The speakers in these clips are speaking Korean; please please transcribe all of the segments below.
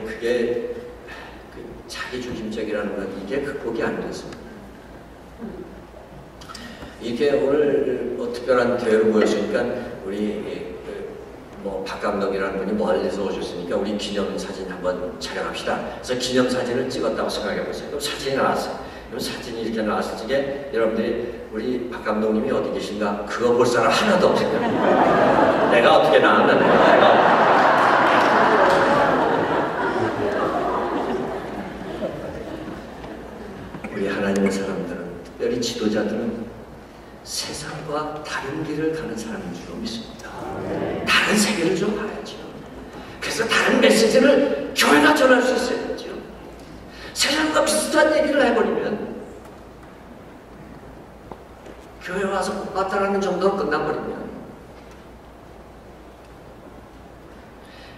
그게 그 자기 중심적이라는 건 이게 극복이 안 됐습니다. 이게 오늘 뭐 특별한 대회로 모였으니까 우리 뭐박 감독이라는 분이 멀리서 오셨으니까 우리 기념 사진 한번 촬영합시다. 그래서 기념 사진을 찍었다고 생각해 보세요. 그럼 사진이 나왔어요. 그럼 사진이 이렇게 나왔을 적에 여러분들이 우리 박 감독님이 어디 계신가 그거 볼 사람 하나도 없어요. 내가 어떻게 나왔나 내가. 우리 하나님의 사람들은 특별히 지도자들은 세상과 다른 길을 가는 사람인 줄 믿습니다. 다른 세계를 좀 봐야죠. 그래서 다른 메시지를 교회가 전할 수 있어야죠. 세상과 비슷한 얘기를 해버리면 교회 와서 못 봤다라는 정도로 끝나버리면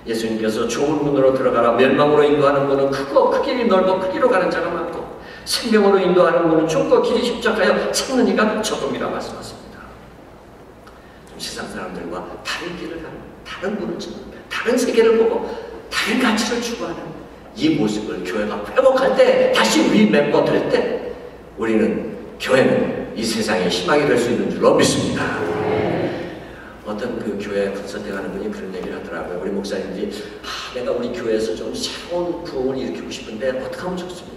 예수님께서 좁은 문으로 들어가라 멸망으로 인도하는 문은 크고 그 길이 넓어 그 길로 가는 자가 많고 생명으로 인도하는 문은 좁고 길이 십작하여 찾는 이가 적음이라 말씀하십니다. 좀 세상 사람들과 다른 길을 가는 다른 문을 찾는 다른 세계를 보고 다른 가치를 추구하는 이 모습을 교회가 회복할 때 다시 우리 멤버 될 때 우리는 교회는 이 세상의 희망이 될 수 있는 줄로 믿습니다. 어떤 그 교회 가는 분이 그런 얘기를 하더라고요. 우리 목사님들이 아, 내가 우리 교회에서 좀 새로운 부흥을 일으키고 싶은데 어떻게 하면 좋습니까?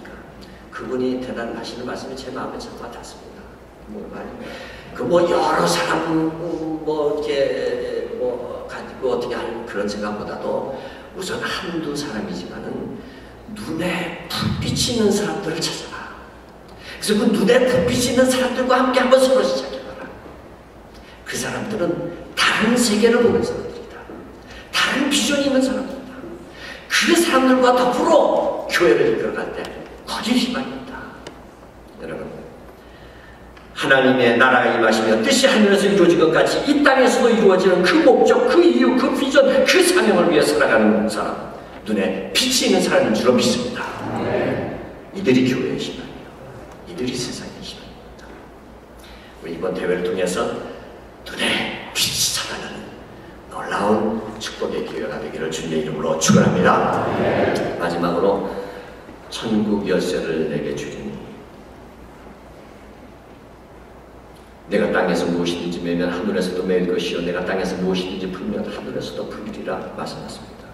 그분이 대단하시는 말씀이 제 마음에 참 와닿습니다. 뭐 말, 그뭐 여러 사람 뭐 이렇게 뭐 가지고 어떻게 할 그런 생각보다도 우선 한두 사람이지만은 눈에 불빛이 있는 사람들을 찾아라. 그래서 그 눈에 불빛이 있는 사람들과 함께 한번 서로 시작해봐라. 그 사람들은 다른 세계를 보는 사람들이다. 다른 비전이 있는 사람들이다. 그 사람들과 더불어 교회를 이끌어갈 때 거짓 희망이 있다. 여러분, 하나님의 나라가 임하시며 뜻이 하늘에서 이루어진 것 같이 이 땅에서도 이루어지는 그 목적, 그 이유, 그 비전, 그 사명을 위해 살아가는 사람, 눈에 빛이 있는 사람인 줄로 믿습니다. 이들이 교회의 희망이에요. 이들이 세상의 희망입니다. 우리 이번 대회를 통해서 눈에 빛이 살아나는 놀라운 축복의 기회가 되기를 주님의 이름으로 축원합니다. 마지막으로 천국 열쇠를 내게 주리니 내가 땅에서 무엇이든지 매면 하늘에서도 매일 것이요 내가 땅에서 무엇이든지 풀면 하늘에서도 풀리리라 말씀하십니다.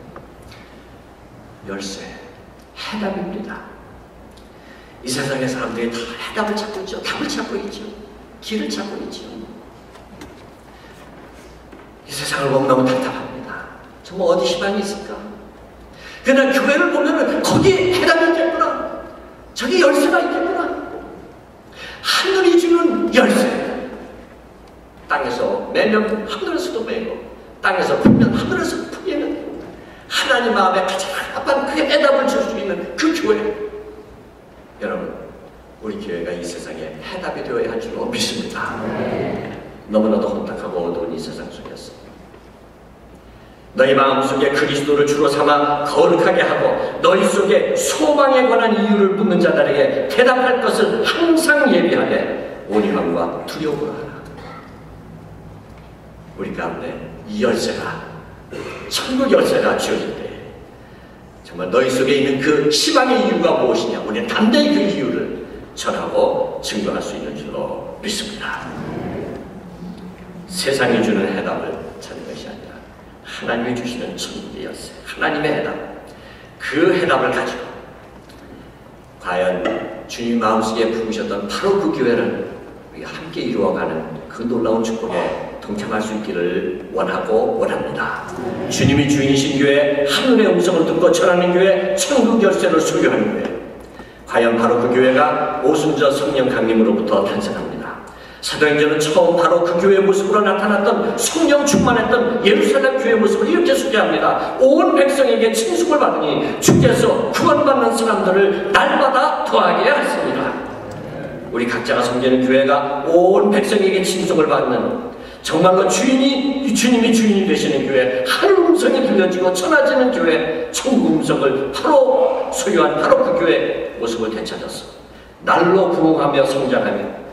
열쇠 해답입니다. 이 세상의 사람들이 다 해답을 찾고 있죠. 답을 찾고 있죠. 길을 찾고 있죠. 이 세상을 보면 너무 답답합니다. 정말 어디 희망이 있을까? 그러나 교회를 보면 거기 해답이 있겠구나. 저기 열쇠가 있겠구나. 하늘이 주는 열쇠. 땅에서 매면 하늘에서도 매고 땅에서 풀면 하늘에서 풀리는 하나님 마음에 가장 합한 그 해답을 줄 수 있는 그 교회. 여러분, 우리 교회가 이 세상에 해답이 되어야 할 줄로 믿습니다. 너무나도 혼탁하고 어두운 이 세상 속에서 너희 마음속에 그리스도를 주로 삼아 거룩하게 하고 너희 속에 소망에 관한 이유를 묻는 자들에게 대답할 것을 항상 예비하되 온유함과 두려움으로 하라. 우리 가운데 이 열쇠가 천국 열쇠가 주어질 때 정말 너희 속에 있는 그 희망의 이유가 무엇이냐 우리는 담대히 그 이유를 전하고 증거할 수 있는 줄로 믿습니다. 세상이 주는 해답을 찾는 것이 아니라 하나님이 주시는 천국의 열쇠 하나님의 해답 그 해답을 가지고 과연 주님 마음속에 부으셨던 바로 그 교회를 우리가 함께 이루어가는 그 놀라운 축복에 동참할 수 있기를 원하고 원합니다. 주님이 주인이신 교회, 하늘의 음성을 듣고 전하는 교회, 천국 열쇠를 소유하는 교회. 과연 바로 그 교회가 오순절 성령 강림으로부터 탄생합니다. 사도행전은 처음 바로 그 교회의 모습으로 나타났던 성령 충만했던 예루살렘 교회의 모습을 이렇게 소개합니다. 온 백성에게 친숙을 받으니 주께서 구원받는 사람들을 날마다 더하게 하십니다. 우리 각자가 섬기는 교회가 온 백성에게 친속을 받는 정말로 주인이 주님이 주인이 되시는 교회 하늘 음성이 들려지고 천하지는 교회 천국 음성을 바로 소유한 바로 그 교회 모습을 되찾았어 날로 부흥하며 성장하며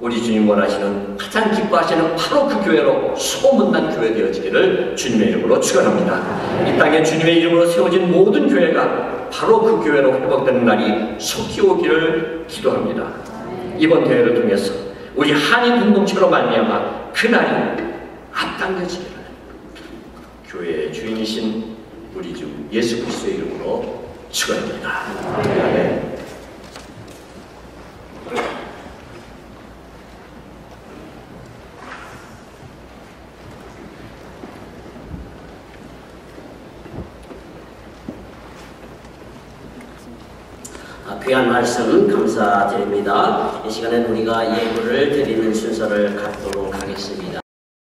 우리 주님 원하시는 가장 기뻐하시는 바로 그 교회로 소문난 교회 되어지기를 주님의 이름으로 축원합니다. 이 땅에 주님의 이름으로 세워진 모든 교회가 바로 그 교회로 회복되는 날이 속히 오기를 기도합니다. 이번 대회를 통해서 우리 한인 공동체로 말미암아 그 날이 앞당겨지기를 교회의 주인이신 우리 주 예수 그리스도의 이름으로 축원합니다. 아멘. 아, 귀한 말씀 감사드립니다. 이 시간에 우리가 예물을 드리는 순서를 갖도록 하겠습니다.